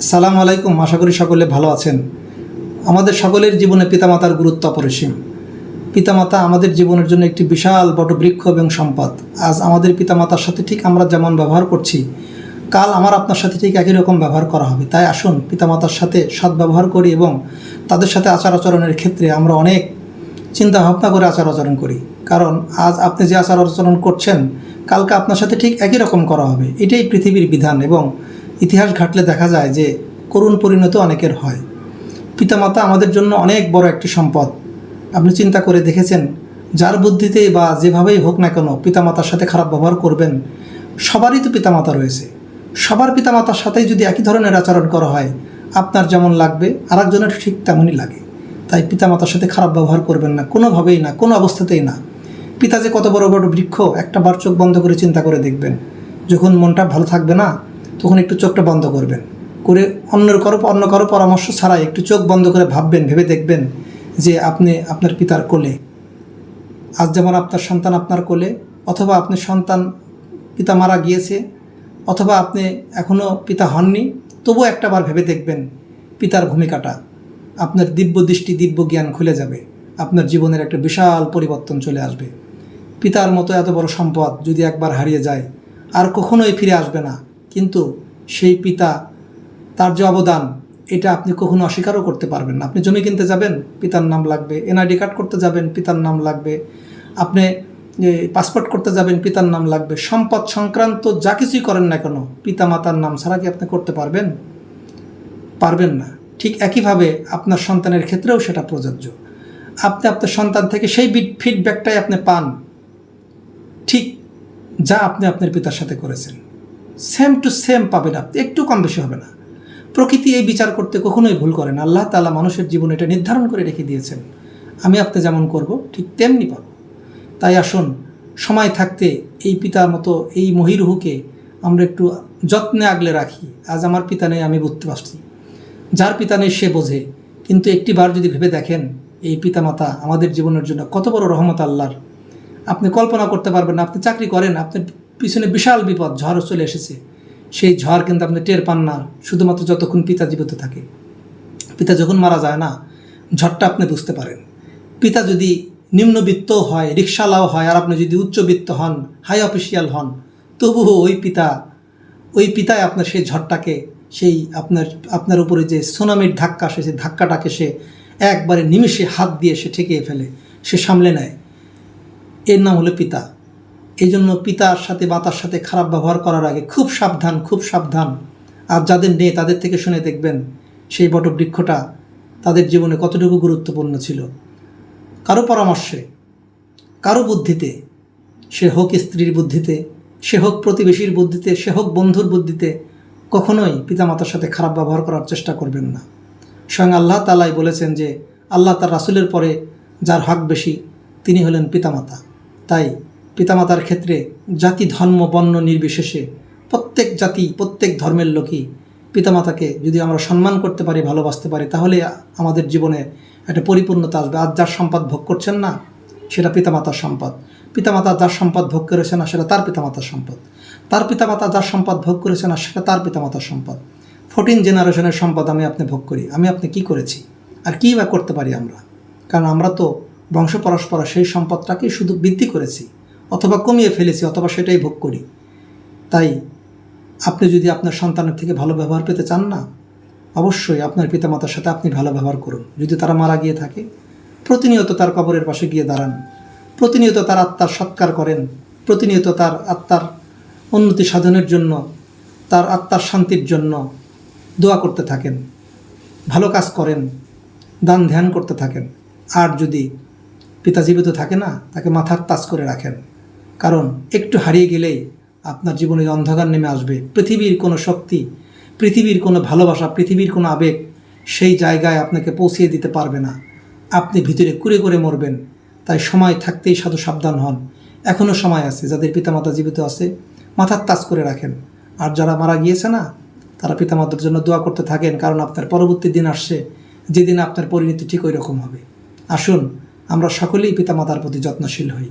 সালাম আলাইকুম, আশা করি সকলে ভালো আছেন। আমাদের সকলের জীবনে পিতামাতার গুরুত্ব অপরিসীম। পিতামাতা আমাদের জীবনের জন্য একটি বিশাল বটবৃক্ষ এবং সম্পদ। আজ আমাদের পিতামাতার সাথে ঠিক আমরা যেমন ব্যবহার করছি, কাল আমার আপনার সাথে ঠিক একই রকম ব্যবহার করা হবে। তাই আসুন, পিতামাতার সাথে সদ্ব্যবহার করি এবং তাদের সাথে আচার আচরণের ক্ষেত্রে আমরা অনেক চিন্তা ভাবনা করে আচার আচরণ করি। কারণ আজ আপনি যে আচার আচরণ করছেন, কালকে আপনার সাথে ঠিক একই রকম করা হবে। এটাই পৃথিবীর বিধান এবং ইতিহাস ঘাটলে দেখা যায় যে করুণ পরিণত অনেকের হয়। পিতামাতা আমাদের জন্য অনেক বড় একটি সম্পদ। আপনি চিন্তা করে দেখেছেন, যার বুদ্ধিতেই বা যেভাবেই হোক না কেন পিতামাতার সাথে খারাপ ব্যবহার করবেন, সবারই তো পিতামাতা রয়েছে। সবার পিতামাতার সাথেই যদি একই ধরনের আচরণ করা হয়, আপনার যেমন লাগবে, আরেকজনের ঠিক তেমনই লাগে। তাই পিতামাতার সাথে খারাপ ব্যবহার করবেন না, কোনোভাবেই না, কোনো অবস্থাতেই না। পিতা যে কত বড় বড় বৃক্ষ, একটা বার চোখ বন্ধ করে চিন্তা করে দেখবেন। যখন মনটা ভালো থাকবে না তখন একটু চোখটা বন্ধ করবেন। করে অন্যের কারও অন্য কারও পরামর্শ ছাড়াই একটু চোখ বন্ধ করে ভাববেন, ভেবে দেখবেন যে আপনি আপনার পিতার কোলে। আজ যেমন আপনার সন্তান আপনার কোলে, অথবা আপনার সন্তান পিতা মারা গিয়েছে, অথবা আপনি এখনও পিতা হননি, তবুও একটাবার ভেবে দেখবেন পিতার ভূমিকাটা। আপনার দিব্য দৃষ্টি, দিব্য জ্ঞান খুলে যাবে। আপনার জীবনের একটা বিশাল পরিবর্তন চলে আসবে। পিতার মতো এত বড় সম্পদ যদি একবার হারিয়ে যায়, আর কখনোই ফিরে আসবে না। কিন্তু সেই পিতা, তার যে অবদান, এটা আপনি কখনো অস্বীকারও করতে পারবেন না। আপনি জমি কিনতে যাবেন, পিতার নাম লাগবে। এনআইডি কার্ড করতে যাবেন, পিতার নাম লাগবে। আপনি পাসপোর্ট করতে যাবেন, পিতার নাম লাগবে। সম্পদ সংক্রান্ত যা কিছুই করেন না কেন পিতা মাতার নাম ছাড়া কি আপনি করতে পারবেন? পারবেন না। ঠিক একইভাবে আপনার সন্তানের ক্ষেত্রেও সেটা প্রযোজ্য। আপনি আপনার সন্তান থেকে সেই ফিডব্যাকটাই আপনি পান। ঠিক যা আপনি আপনার পিতার সাথে করেছেন। সেম টু সেম পাবেন আপনি একটু কম বেশি হবে না। প্রকৃতি এই বিচার করতে কখনোই ভুল করে না। আল্লাহ তালা মানুষের জীবন এটা নির্ধারণ করে রেখে দিয়েছেন। আমি আপনি যেমন করব, ঠিক তেমনি পাব। তাই আসুন, সময় থাকতে এই পিতার মতো, এই মহিরুহুকে আমরা একটু যত্নে আগলে রাখি। আজ আমার পিতা নেই, আমি বুঝতে পারছি। যার পিতা নেই, সে বোঝে। কিন্তু একটিবার যদি ভেবে দেখেন, এই পিতামাতা আমাদের জীবনের জন্য কত বড় রহমত আল্লাহর। আপনি কল্পনা করতে পারবেন না, আপনি চাকরি করেন আপনার পিছনে বিশাল বিপদ, ঝড়ও চলে এসেছে। সেই ঝড় কিন্তু আপনি টের পান না, শুধুমাত্র যতক্ষণ পিতা জীবিত থাকে। পিতা যখন মারা যায় না, ঝড়টা আপনি বুঝতে পারেন। পিতা যদি নিম্নবিত্ত হয় রিক্সালাও হয়, আর আপনি যদি উচ্চবিত্ত হন, হাই অফিসিয়াল হন, তবুও ওই পিতা, ওই পিতায় আপনার সেই ঝড়টাকে, সেই আপনার আপনার উপরে যে সুনামির ধাক্কা সে সেই ধাক্কাটাকে সে একবারে নিমিষে হাত দিয়ে সে ঠেকিয়ে ফেলে, সে সামলে নেয়। এর নাম হলো পিতা। এই জন্য পিতার সাথে মাতার সাথে খারাপ ব্যবহার করার আগে খুব সাবধান খুব সাবধান। আর যাদের নেই, তাদের থেকে শুনে দেখবেন সেই বটবৃক্ষটা তাদের জীবনে কতটুকু গুরুত্বপূর্ণ ছিল। কারও পরামর্শে, কারও বুদ্ধিতে, সে হোক স্ত্রীর বুদ্ধিতে, সে হোক প্রতিবেশীর বুদ্ধিতে, সে হোক বন্ধুর বুদ্ধিতে, কখনোই পিতামাতার সাথে খারাপ ব্যবহার করার চেষ্টা করবেন না। স্বয়ং আল্লাহ তালাই বলেছেন যে, আল্লাহ তার রাসুলের পরে যার হক বেশি, তিনি হলেন পিতামাতা। তাই পিতামাতার ক্ষেত্রে জাতি, ধর্ম, বর্ণ নির্বিশেষে প্রত্যেক জাতি, প্রত্যেক ধর্মের লোকই পিতামাতাকে যদি আমরা সম্মান করতে পারি, ভালোবাসতে পারি, তাহলে আমাদের জীবনে একটা পরিপূর্ণতা আসবে। আর যার সম্পদ ভোগ করছেন না, সেটা পিতামাতার সম্পদ। পিতামাতা যার সম্পদ ভোগ করেছে না, সেটা তার পিতামাতার সম্পদ। তার পিতামাতা যার সম্পদ ভোগ করেছে না, সেটা তার পিতামাতার সম্পদ। ফোরটিন জেনারেশনের সম্পদ আমি আপনি ভোগ করি। আমি আপনি কি করেছি? আর কী বা করতে পারি আমরা? কারণ আমরা তো বংশ পরস্পর সেই সম্পদটাকেই শুধু বৃদ্ধি করেছি। অথবা কমিয়ে ফেলেছি, অথবা সেটাই ভোগ করি। তাই আপনি যদি আপনার সন্তানের থেকে ভালো ব্যবহার পেতে চান না, অবশ্যই আপনার পিতামাতার সাথে আপনি ভালো ব্যবহার করুন। যদি তারা মারা গিয়ে থাকে, প্রতিনিয়ত তার কবরের পাশে গিয়ে দাঁড়ান। প্রতিনিয়ত তার আত্মার সৎকার করেন। প্রতিনিয়ত তার আত্মার উন্নতি সাধনের জন্য, তার আত্মার শান্তির জন্য দোয়া করতে থাকেন। ভালো কাজ করেন। দান ধ্যান করতে থাকেন। আর যদি পিতা জীবিত থাকে না, তাকে মাথার তাজ করে রাখেন। কারণ একটু হারিয়ে গেলেই আপনার জীবনে অন্ধকার নেমে আসবে। পৃথিবীর কোনো শক্তি, পৃথিবীর কোনো ভালোবাসা, পৃথিবীর কোনো আবেগ সেই জায়গায় আপনাকে পৌঁছিয়ে দিতে পারবে না। আপনি ভিতরে কুড়ে করে মরবেন। তাই সময় থাকতেই সাধু সাবধান হন। এখনও সময় আছে, যাদের পিতামাতা জীবিত আছে মাথার তাজ করে রাখেন। আর যারা মারা গিয়েছে না, তারা পিতামাতার জন্য দোয়া করতে থাকেন, কারণ আপনার পরবর্তী দিন আসছে, যেদিন আপনার পরিণতি ঠিক ওই রকম হবে। আসুন, আমরা সকলেই পিতামাতার প্রতি যত্নশীল হই।